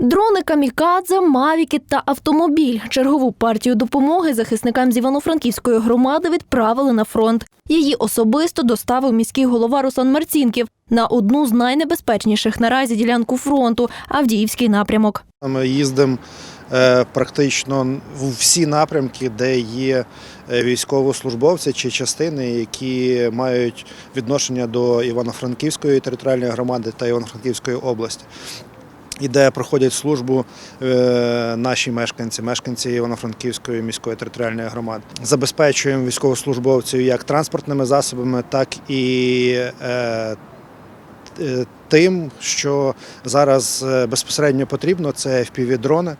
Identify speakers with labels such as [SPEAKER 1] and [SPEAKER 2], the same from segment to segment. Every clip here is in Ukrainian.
[SPEAKER 1] Дрони камікадзе, мавіки та автомобіль. Чергову партію допомоги захисникам з Івано-Франківської громади відправили на фронт. Її особисто доставив міський голова Руслан Марцінків на одну з найнебезпечніших наразі ділянку фронту Авдіївський напрямок.
[SPEAKER 2] Ми їздимо е, практично в всі напрямки, де є е, військовослужбовці чи частини, які мають відношення до Івано-Франківської територіальної громади та Івано-Франківської області. І де проходять службу е, наші мешканці, мешканці Івано-Франківської міської територіальної громади. Забезпечуємо військовослужбовців як транспортними засобами, так і е, е, тим, що зараз безпосередньо потрібно, це FPV-дрони.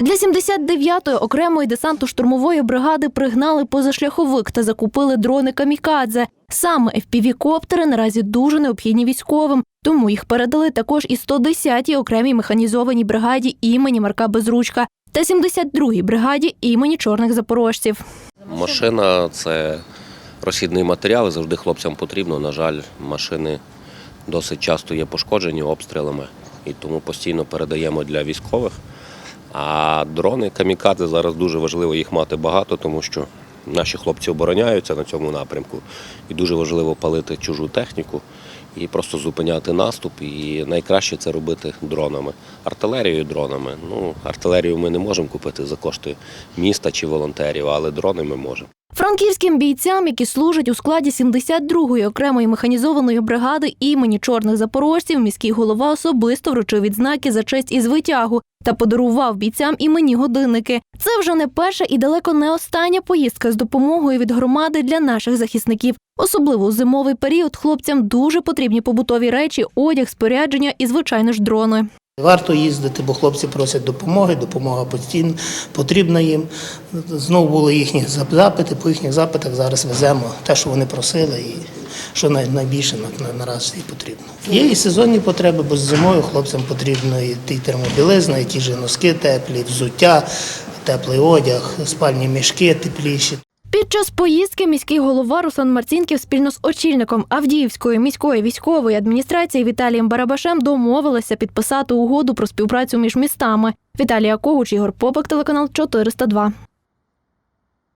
[SPEAKER 1] Для 79-ї окремої десантно-штурмової бригади пригнали позашляховик та закупили дрони камікадзе. Саме FPV-коптери наразі дуже необхідні військовим, тому їх передали також і 110-й окремій механізованій бригаді імені Марка Безручка та 72-й бригаді імені чорних запорожців.
[SPEAKER 3] Машина це розхідний матеріал, завжди хлопцям потрібно. На жаль, машини досить часто є пошкоджені обстрілами, і тому постійно передаємо для військових. А дрони камікадзе зараз дуже важливо їх мати багато, тому що наші хлопці обороняються на цьому напрямку, і дуже важливо палити чужу техніку і просто зупиняти наступ. І найкраще це робити дронами. Артилерією дронами. Ну, артилерію ми не можемо купити за кошти міста чи волонтерів, але дрони ми можемо.
[SPEAKER 1] Франківським бійцям, які служать у складі 72-ї окремої механізованої бригади імені чорних запорожців, міський голова особисто вручив відзнаки за честь і звитягу та подарував бійцям іменні годинники. Це вже не перша і далеко не остання поїздка з допомогою від громади для наших захисників. Особливо у зимовий період хлопцям дуже потрібні побутові речі, одяг, спорядження і, звичайно ж, дрони.
[SPEAKER 4] Варто їздити, бо хлопці просять допомоги, допомога постійно потрібна їм. Знову були їхні запити, по їхніх запитах зараз веземо те, що вони просили, і що найбільше на- на- наразі і потрібно. Є і сезонні потреби, бо з зимою хлопцям потрібно і ті термобілизна, і ті ж носки теплі, взуття, теплий одяг, спальні мішки тепліші.
[SPEAKER 1] Під час поїздки міський голова Руслан Марцінків спільно з очільником Авдіївської міської військової адміністрації Віталієм Барабашем домовилися підписати угоду про співпрацю між містами. Віталія Когуч, Ігор Попик, телеканал 402.